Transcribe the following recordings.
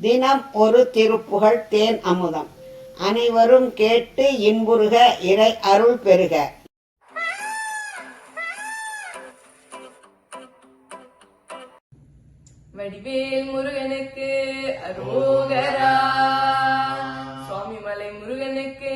தினம் ஒரு திருப்புகழ் தேன் அமுதம். அனைவரும் கேட்டு இன்புறுக இறை அருள் பெறுக. வடிவேல் முருகனுக்கு அரோகரா. சுவாமிமலை முருகனுக்கு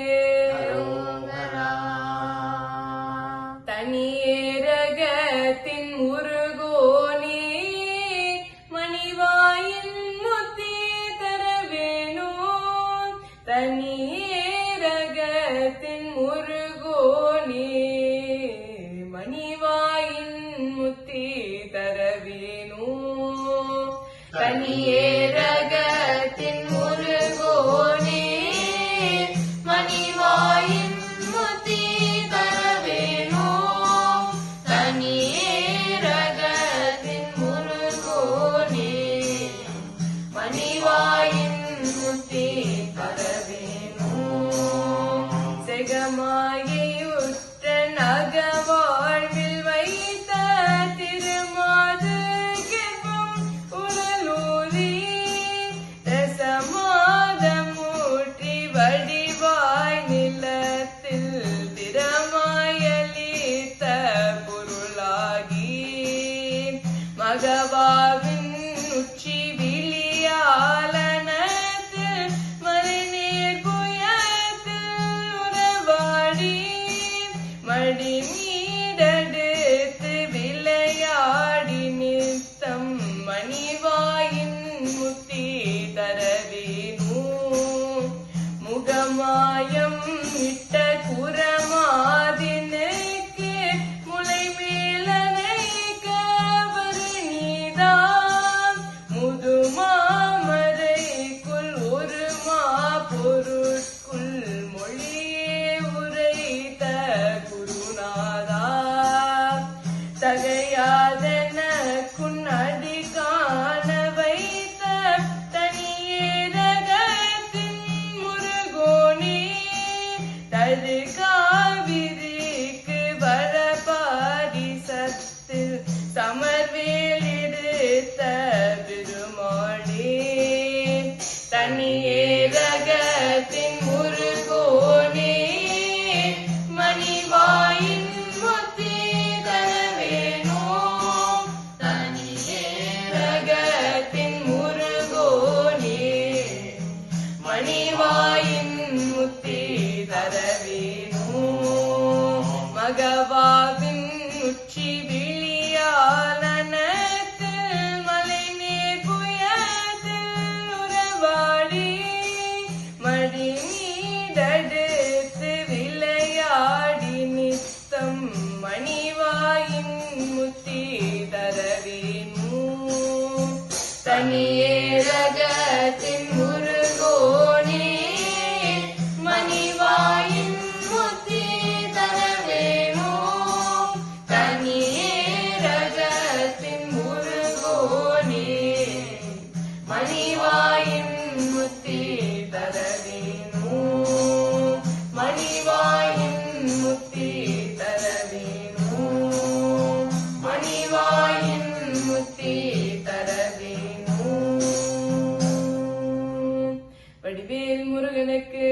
ragam மகவாவின் உச்சி தனியேரகத்தின் முருகோனே மணிவாயின் முத்தி தரவேனோ வேணும் தனியேரகத்தின் முருகோனே மணிவாயின் முத்தி Amiragam. வேல் முருகனுக்கு.